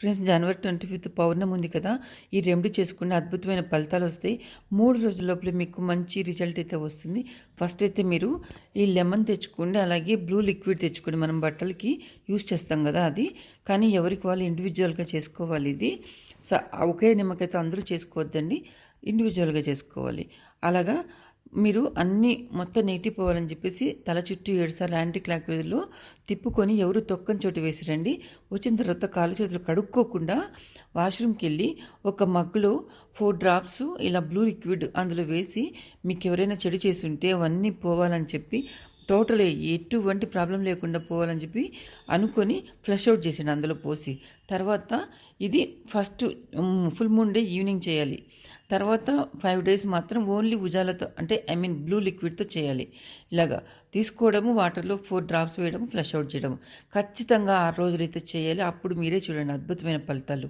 Friends జనవరి twenty fifth పౌర్ణమి ఉంది కదా. ఈ రెమెడీ చేసుకుంటే అద్భుతమైన ఫలితాలు వస్తాయి మూడు రోజుల లోపల మీకు మంచి రిజల్ట్ అయితే వస్తుంది. ఫస్ట్ అయితే మీరు ఈ లెమన్ తెచ్చుకోండి అలాగే బ్లూ లిక్విడ్ తెచ్చుకోండి. మనం బట్టలకి యూస్ చేస్తాం కదా అది. కానీ ఎవరికి వాళ్ళు ఇండివిజువల్గా చేసుకోవాలి ఇది. సో ఒకే నిమ్మకైతే అందరూ చేసుకోవద్దండి. ఇండివిజువల్గా చేసుకోవాలి. అలాగా మీరు అన్నీ మొత్తం నెగిటిపోవాలని చెప్పేసి తల చుట్టూ ఏడుసార్లు యాంటీ క్లాక్ వేదిలో తిప్పుకొని ఎవరు తొక్కని చోటు వేసిరండి. వచ్చిన తర్వాత కాలు చేతులు కడుక్కోకుండా వాష్రూమ్కి వెళ్ళి ఒక మగ్గులో ఫోర్ డ్రాప్స్ ఇలా బ్లూ లిక్విడ్ అందులో వేసి మీకు ఎవరైనా చెడు చేసి ఉంటే అవన్నీ పోవాలని చెప్పి టోటల్ ఎటువంటి ప్రాబ్లం లేకుండా పోవాలని చెప్పి అనుకొని ఫ్లష్ అవుట్ చేసిండు అందులో పోసి. తర్వాత ఇది first full moon day evening చేయాలి. తర్వాత ఫైవ్ డేస్ మాత్రం ఓన్లీ ఉజాలతో అంటే ఐ మీన్ బ్లూ లిక్విడ్తో చేయాలి. ఇలాగా తీసుకోవడము వాటర్లో ఫోర్ డ్రాప్స్ వేయడం ఫ్లష్ అవుట్ చేయడం ఖచ్చితంగా ఆరు రోజులైతే చేయాలి. అప్పుడు మీరే చూడండి అద్భుతమైన ఫలితాలు.